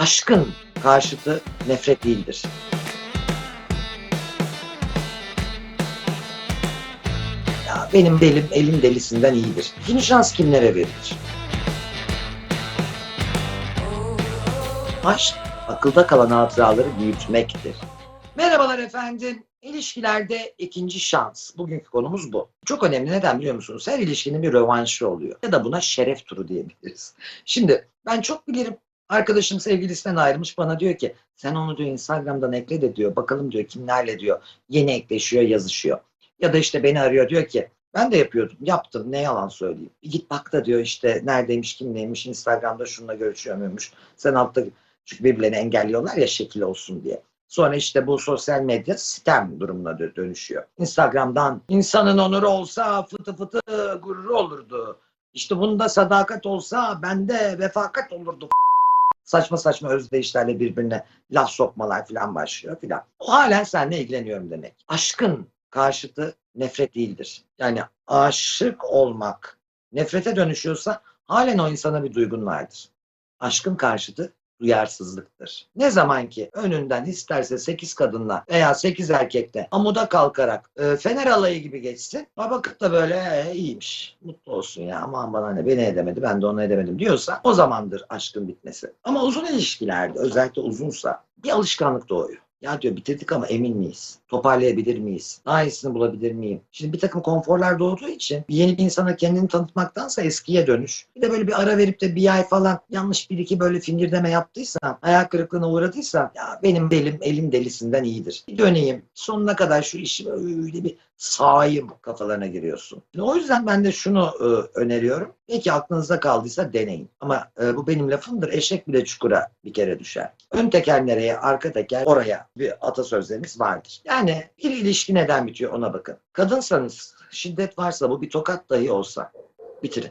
Aşkın karşıtı nefret değildir. Ya benim belim elim delisinden iyidir. İkinci şans kimlere verilir? Aşk akılda kalan hatıraları büyütmektir. Merhabalar efendim. İlişkilerde ikinci şans. Bugünkü konumuz bu. Çok önemli. Neden biliyor musunuz? Her ilişkinin bir rövanşı oluyor. Ya da buna şeref turu diyebiliriz. Şimdi ben çok bilirim. Arkadaşım sevgilisinden ayrılmış bana diyor ki sen onu diyor Instagram'dan ekle de diyor. Bakalım diyor kimlerle diyor. Yeni ekleşiyor, yazışıyor. Ya da işte beni arıyor diyor ki ben de yapıyordum. Yaptım. Ne yalan söyleyeyim. Bir git bak da diyor işte neredeymiş, kimleymiş, Instagram'da şununla görüşüyor muymuş. Sen altta çünkü birbirlerini engelliyorlar ya şekil olsun diye. Sonra işte bu sosyal medya sistem durumuna dö- dönüşüyor. Instagram'dan insanın onuru olsa fıtı fıtı gururu olurdu. İşte bunda sadakat olsa bende vefakat olurdu. Saçma saçma özdeyişlerle birbirine laf sokmalar falan başlıyor filan. O halen seninle ilgileniyorum demek. Aşkın karşıtı nefret değildir. Yani aşık olmak nefrete dönüşüyorsa halen o insana bir duygun vardır. Aşkın karşıtı duyarsızlıktır. Ne zaman ki önünden isterse 8 kadınla veya 8 erkekle amuda kalkarak e, fener alayı gibi geçsin. O bakıp da böyle e, iyiymiş. Mutlu olsun ya aman bana ne beni edemedi ben de onu edemedim diyorsa o zamandır aşkın bitmesi. Ama uzun ilişkilerde özellikle uzunsa bir alışkanlık doğuyor. Ya diyor bitirdik ama emin miyiz? Toparlayabilir miyiz? Daha iyisini bulabilir miyim? Şimdi bir takım konforlar doğduğu için yeni bir insana kendini tanıtmaktansa eskiye dönüş. Bir de böyle bir ara verip de bir ay falan yanlış bir iki böyle fingirdeme yaptıysam, hayal kırıklığına uğradıysam ya benim belim elim delisinden iyidir. Bir döneyim. Sonuna kadar şu işi böyle bir sahayım kafalarına giriyorsun. Şimdi o yüzden ben de şunu e, öneriyorum. Peki aklınızda kaldıysa deneyin. Ama e, bu benim lafımdır. Eşek bile çukura bir kere düşer. Ön teker nereye, arka teker oraya bir atasözlerimiz vardır. Yani bir ilişki neden bitiyor ona bakın. Kadınsanız şiddet varsa bu bir tokat dahi olsa bitirin.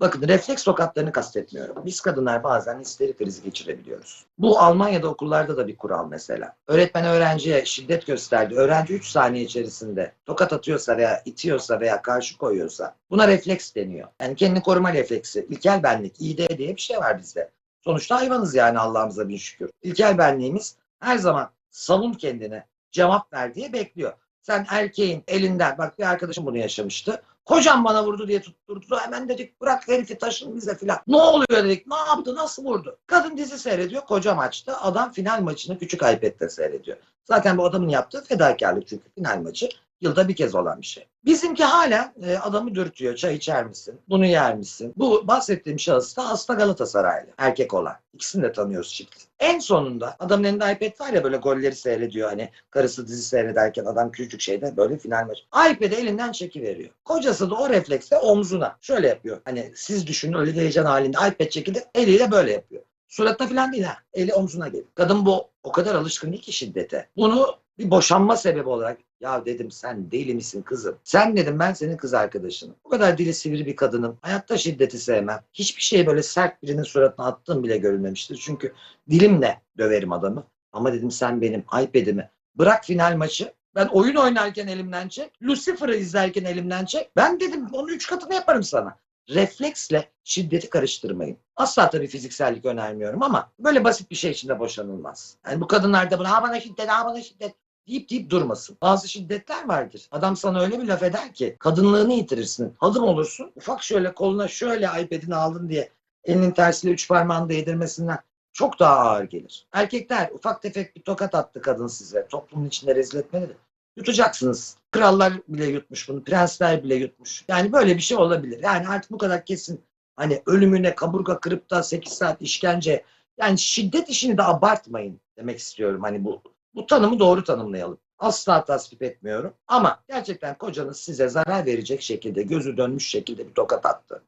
Bakın refleks tokatlarını kastetmiyorum. Biz kadınlar bazen histeri krizi geçirebiliyoruz. Bu Almanya'da okullarda da bir kural mesela. Öğretmen öğrenciye şiddet gösterdi. Öğrenci 3 saniye içerisinde tokat atıyorsa veya itiyorsa veya karşı koyuyorsa buna refleks deniyor. Yani kendini koruma refleksi. İlkel benlik, İD diye bir şey var bizde. Sonuçta hayvanız yani Allah'ımıza bin şükür. İlkel benliğimiz her zaman savun kendine, cevap ver diye bekliyor. Sen erkeğin elinden, bak bir arkadaşım bunu yaşamıştı. Kocam bana vurdu diye tutturdu. Hemen dedik bırak herifi taşın bize filan. Ne oluyor dedik. Ne yaptı? Nasıl vurdu? Kadın dizi seyrediyor. Kocam açtı. Adam final maçını küçük iPad'de seyrediyor. Zaten bu adamın yaptığı fedakarlık çünkü final maçı yılda bir kez olan bir şey. Bizimki hala e, adamı dürtüyor. Çay içer misin? Bunu yer misin? Bu bahsettiğim şahıs da hasta Galatasaraylı. Erkek olan. İkisini de tanıyoruz çift. En sonunda adamın elinde iPad var ya böyle golleri seyrediyor hani karısı dizi seyrederken adam küçük şeyde böyle final maçı. iPad'i elinden çekiveriyor. Kocası da o refleksle omzuna şöyle yapıyor. Hani siz düşünün öyle heyecan halinde iPad çekildi eliyle böyle yapıyor. Suratına falan değil ha. Eli omzuna geliyor. Kadın bu o kadar alışkın değil ki şiddete. Bunu bir boşanma sebebi olarak ya dedim sen deli misin kızım? Sen dedim ben senin kız arkadaşınım. Bu kadar dili sivri bir kadının hayatta şiddeti sevmem. Hiçbir şey böyle sert birinin suratına attığım bile görülmemiştir. Çünkü dilimle döverim adamı. Ama dedim sen benim iPad'imi bırak final maçı. Ben oyun oynarken elimden çek. Lucifer'ı izlerken elimden çek. Ben dedim onun üç katını yaparım sana. Refleksle şiddeti karıştırmayın. Asla tabii fiziksellik önermiyorum ama böyle basit bir şey için de boşanılmaz. Yani bu kadınlar da buna ha bana şiddet, ha bana şiddet deyip deyip durmasın. Bazı şiddetler vardır. Adam sana öyle bir laf eder ki kadınlığını yitirirsin. Hadım olursun. Ufak şöyle koluna şöyle iPad'ini aldın diye elinin tersiyle üç parmağını değdirmesinden çok daha ağır gelir. Erkekler ufak tefek bir tokat attı kadın size. Toplumun içinde rezil etmedi. Yutacaksınız. Krallar bile yutmuş bunu. Prensler bile yutmuş. Yani böyle bir şey olabilir. Yani artık bu kadar kesin hani ölümüne kaburga kırıp da 8 saat işkence yani şiddet işini de abartmayın demek istiyorum. Hani bu bu tanımı doğru tanımlayalım. Asla tasvip etmiyorum. Ama gerçekten kocanız size zarar verecek şekilde, gözü dönmüş şekilde bir tokat attı.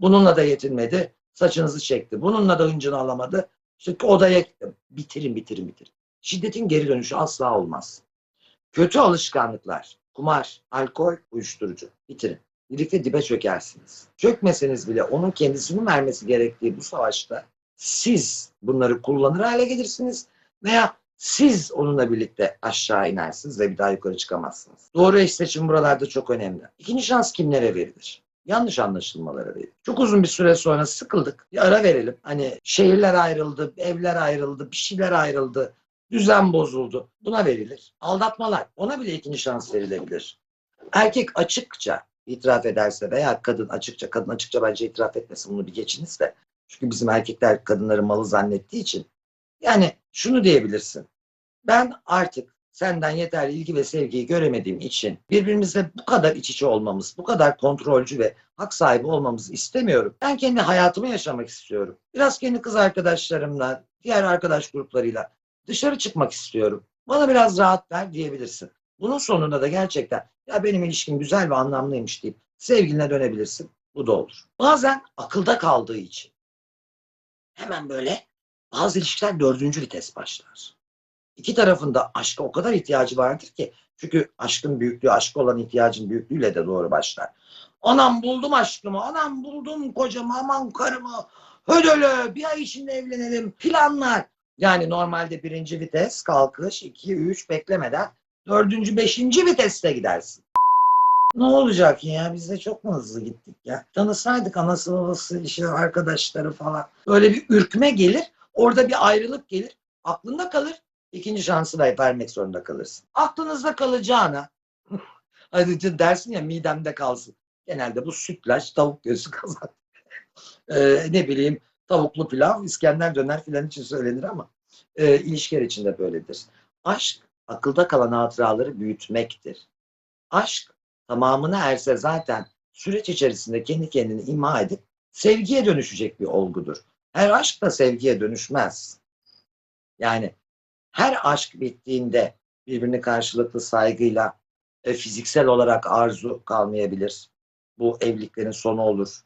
Bununla da yetinmedi. Saçınızı çekti. Bununla da hıncını alamadı. İşte odaya gittim. Bitirin, bitirin, bitirin. Şiddetin geri dönüşü asla olmaz. Kötü alışkanlıklar, kumar, alkol, uyuşturucu. Bitirin. Birlikte dibe çökersiniz. Çökmeseniz bile onun kendisinin vermesi gerektiği bu savaşta siz bunları kullanır hale gelirsiniz veya siz onunla birlikte aşağı inersiniz ve bir daha yukarı çıkamazsınız. Doğru eş seçimi buralarda çok önemli. İkinci şans kimlere verilir? yanlış anlaşılmalara değil. Çok uzun bir süre sonra sıkıldık. Bir ara verelim. Hani şehirler ayrıldı, evler ayrıldı, bir şeyler ayrıldı. Düzen bozuldu. Buna verilir. Aldatmalar. Ona bile ikinci şans verilebilir. Erkek açıkça itiraf ederse veya kadın açıkça, kadın açıkça bence itiraf etmesin bunu bir geçiniz de. Çünkü bizim erkekler kadınları malı zannettiği için. Yani şunu diyebilirsin. Ben artık senden yeterli ilgi ve sevgiyi göremediğim için birbirimizle bu kadar iç içe olmamız, bu kadar kontrolcü ve hak sahibi olmamızı istemiyorum. Ben kendi hayatımı yaşamak istiyorum. Biraz kendi kız arkadaşlarımla, diğer arkadaş gruplarıyla dışarı çıkmak istiyorum. Bana biraz rahat ver diyebilirsin. Bunun sonunda da gerçekten ya benim ilişkim güzel ve anlamlıymış deyip sevgiline dönebilirsin. Bu da olur. Bazen akılda kaldığı için hemen böyle bazı ilişkiler dördüncü vites başlar. İki tarafında aşka o kadar ihtiyacı vardır ki çünkü aşkın büyüklüğü, aşka olan ihtiyacın büyüklüğüyle de doğru başlar. Anam buldum aşkımı, anam buldum kocamı, aman karımı, hödölü, bir ay içinde evlenelim, planlar. Yani normalde birinci vites, kalkış, iki, üç beklemeden dördüncü, beşinci viteste gidersin. Ne olacak ya? Biz de çok mu hızlı gittik ya? Tanısaydık anası babası, işte arkadaşları falan. Böyle bir ürkme gelir. Orada bir ayrılık gelir. Aklında kalır. İkinci şansı da vermek zorunda kalırsın. Aklınızda kalacağına hadi dersin ya midemde kalsın. Genelde bu sütlaç, tavuk göğsü kazan. Ee, ne bileyim tavuklu pilav, İskender döner filan için söylenir ama e, ilişkiler için de böyledir. Aşk akılda kalan hatıraları büyütmektir. Aşk tamamına erse zaten süreç içerisinde kendi kendini ima edip sevgiye dönüşecek bir olgudur. Her aşk da sevgiye dönüşmez. Yani her aşk bittiğinde birbirini karşılıklı saygıyla e, fiziksel olarak arzu kalmayabilir. Bu evliliklerin sonu olur.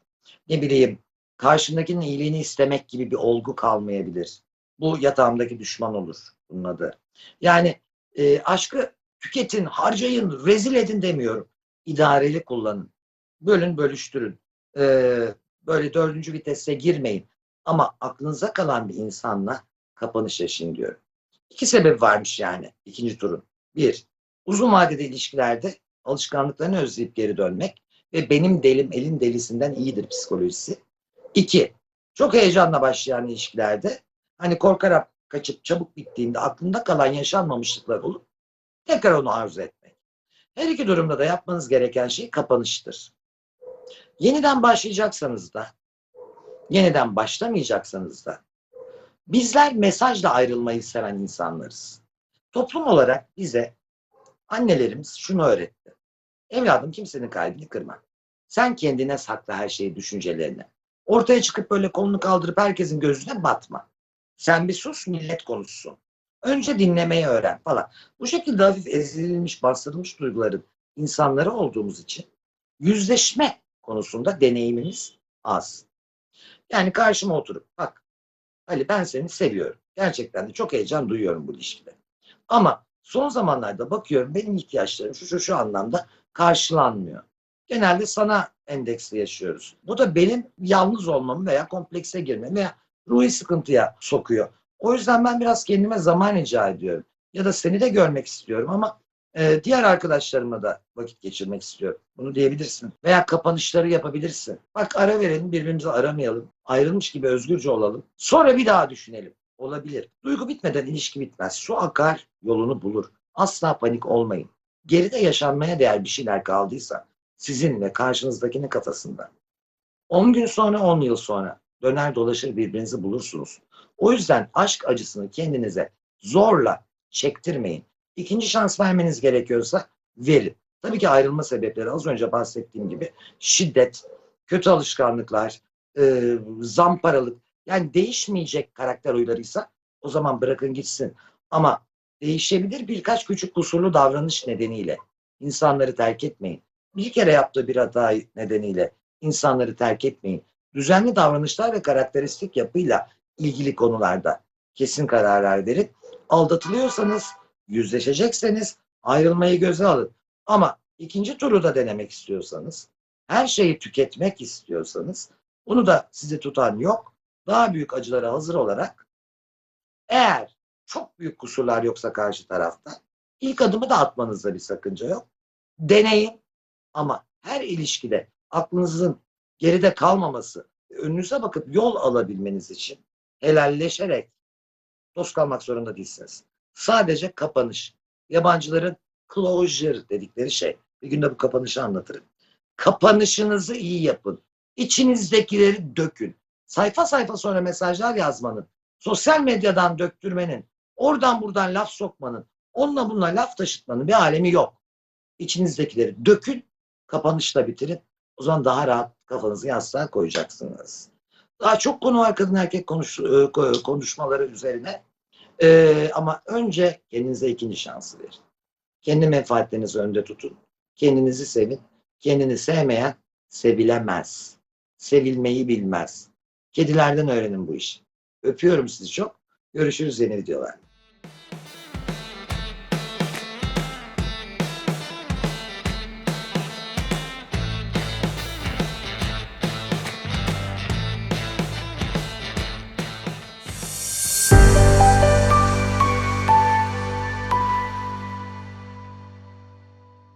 Ne bileyim karşındakinin iyiliğini istemek gibi bir olgu kalmayabilir. Bu yatağımdaki düşman olur bunun adı. Yani e, aşkı tüketin, harcayın, rezil edin demiyorum. İdareli kullanın. Bölün, bölüştürün. Ee, böyle dördüncü vitese girmeyin. Ama aklınıza kalan bir insanla kapanış yaşayın diyorum. İki sebep varmış yani ikinci turun. Bir, uzun vadede ilişkilerde alışkanlıklarını özleyip geri dönmek ve benim delim elin delisinden iyidir psikolojisi. İki, çok heyecanla başlayan ilişkilerde hani korkarak kaçıp çabuk bittiğinde aklında kalan yaşanmamışlıklar olup tekrar onu arzu etmek. Her iki durumda da yapmanız gereken şey kapanıştır. Yeniden başlayacaksanız da, yeniden başlamayacaksanız da bizler mesajla ayrılmayı seven insanlarız. Toplum olarak bize annelerimiz şunu öğretti. Evladım kimsenin kalbini kırma. Sen kendine sakla her şeyi, düşüncelerini. Ortaya çıkıp böyle kolunu kaldırıp herkesin gözüne batma. Sen bir sus, millet konuşsun. Önce dinlemeyi öğren falan. Bu şekilde hafif ezilmiş, bastırılmış duyguların insanları olduğumuz için yüzleşme konusunda deneyimimiz az. Yani karşıma oturup bak Ali ben seni seviyorum. Gerçekten de çok heyecan duyuyorum bu ilişkide. Ama son zamanlarda bakıyorum benim ihtiyaçlarım şu şu şu anlamda karşılanmıyor. Genelde sana endeksli yaşıyoruz. Bu da benim yalnız olmamı veya komplekse girmemi veya ruhi sıkıntıya sokuyor. O yüzden ben biraz kendime zaman rica ediyorum. Ya da seni de görmek istiyorum ama e, diğer arkadaşlarımla da vakit geçirmek istiyorum. Bunu diyebilirsin. Veya kapanışları yapabilirsin. Bak ara verelim, birbirimizi aramayalım. Ayrılmış gibi özgürce olalım. Sonra bir daha düşünelim. Olabilir. Duygu bitmeden ilişki bitmez. Su akar, yolunu bulur. Asla panik olmayın. Geride yaşanmaya değer bir şeyler kaldıysa sizin ve karşınızdakinin kafasında. 10 gün sonra, 10 yıl sonra döner dolaşır birbirinizi bulursunuz. O yüzden aşk acısını kendinize zorla çektirmeyin. İkinci şans vermeniz gerekiyorsa verin. Tabii ki ayrılma sebepleri az önce bahsettiğim gibi şiddet, kötü alışkanlıklar, e, zamparalık yani değişmeyecek karakter oylarıysa o zaman bırakın gitsin. Ama değişebilir birkaç küçük kusurlu davranış nedeniyle insanları terk etmeyin. Bir kere yaptığı bir hata nedeniyle insanları terk etmeyin. Düzenli davranışlar ve karakteristik yapıyla ilgili konularda kesin kararlar verin. Aldatılıyorsanız, yüzleşecekseniz ayrılmayı göze alın. Ama ikinci turu da denemek istiyorsanız, her şeyi tüketmek istiyorsanız, bunu da sizi tutan yok. Daha büyük acılara hazır olarak eğer çok büyük kusurlar yoksa karşı tarafta ilk adımı da atmanızda bir sakınca yok. Deneyin ama her ilişkide aklınızın geride kalmaması, önünüze bakıp yol alabilmeniz için helalleşerek dost kalmak zorunda değilsiniz. Sadece kapanış. Yabancıların closure dedikleri şey. Bir günde bu kapanışı anlatırım. Kapanışınızı iyi yapın. İçinizdekileri dökün. Sayfa sayfa sonra mesajlar yazmanın, sosyal medyadan döktürmenin, oradan buradan laf sokmanın, onunla bununla laf taşıtmanın bir alemi yok. İçinizdekileri dökün, kapanışla bitirin. O zaman daha rahat kafanızı yastığa koyacaksınız. Daha çok konu var kadın erkek konuş, e, ko- konuşmaları üzerine. Ee, ama önce kendinize ikinci şansı verin. Kendi menfaatlerinizi önde tutun. Kendinizi sevin. Kendini sevmeyen sevilemez. Sevilmeyi bilmez. Kedilerden öğrenin bu işi. Öpüyorum sizi çok. Görüşürüz yeni videolarda.